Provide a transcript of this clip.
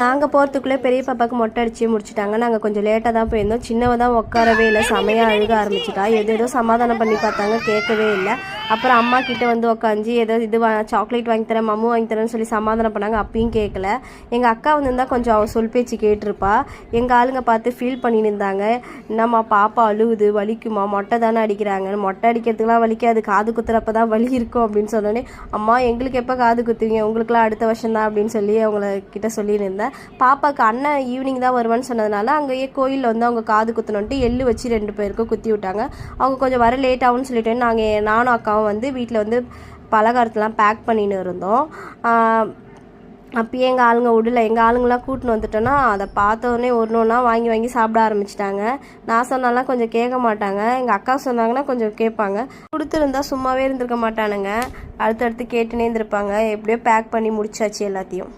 நாங்கள் போகிறதுக்குள்ளே பெரிய பாப்பாவுக்கு மொட்டை அடிச்சு முடிச்சிட்டாங்க. நாங்கள் கொஞ்சம் லேட்டாக தான் போயிருந்தோம். சின்னவ தான் உட்காரவே இல்லை. செமையாக அழுக ஆரம்பிச்சிட்டா. எது ஏதோ சமாதானம் பண்ணி பார்த்தாங்க. கேட்கவே இல்லை. அப்புறம் அம்மா கிட்ட வந்து உக்காந்து ஏதோ இது சாக்லேட் வாங்கி தரேன் மம்மு வாங்கி தரேன்னு சொல்லி சமாதானம் பண்ணாங்க. அப்பயும் கேட்கல எங்கள் அக்கா வந்திருந்தா கொஞ்சம் அவள் சொல் பேச்சு கேட்டிருப்பா. எங்கள் ஆளுங்க பார்த்து ஃபீல் பண்ணின்னு இருந்தாங்க. என்னம்மா பாப்பா அழுவுது வலிக்குமா? மொட்டை தானே அடிக்கிறாங்க மொட்டை அடிக்கிறதுக்குலாம் வலிக்காது. காது குத்துறப்ப தான் வலி இருக்கும் அப்படின்னு சொன்னோடனே அம்மா எங்களுக்கு எப்போ காது குத்துவீங்க? உங்களுக்குலாம் அடுத்த வருஷம் தான் அப்படின்னு சொல்லி அவங்கள கிட்ட சொல்லியிருந்தேன் பாப்பாவுக்கு அண்ணன் ஈவினிங் தான் வருவான்னு சொன்னதுனால அங்கேயே கோயிலில் வந்து அவங்க காது குத்தணுன்ட்டு எள்ளு வச்சு ரெண்டு பேருக்கும் குத்தி விட்டாங்க. அவங்க கொஞ்சம் வர லேட் ஆகும்னு சொல்லிட்டு நாங்கள் நானும் அக்காவும் வந்து வீட்டில் வந்து பலகாரத்தெலாம் பேக் பண்ணின்னு இருந்தோம். அப்பயே எங்கள் ஆளுங்க விடல. எங்கள் ஆளுங்களாம் கூட்டின்னு வந்துட்டோன்னா அதை பார்த்தோன்னே ஒன்று ஒன்றா வாங்கி வாங்கி சாப்பிட ஆரம்பிச்சிட்டாங்க. நான் சொன்னாலாம் கொஞ்சம் கேட்க மாட்டாங்க. எங்கள் அக்கா சொன்னாங்கன்னா கொஞ்சம் கேட்பாங்க. கொடுத்துருந்தா சும்மாவே இருந்திருக்க மாட்டானுங்க. அடுத்தடுத்து கேட்டுனே இருந்திருப்பாங்க. எப்படியோ பேக் பண்ணி முடிச்சாச்சு எல்லாத்தையும்.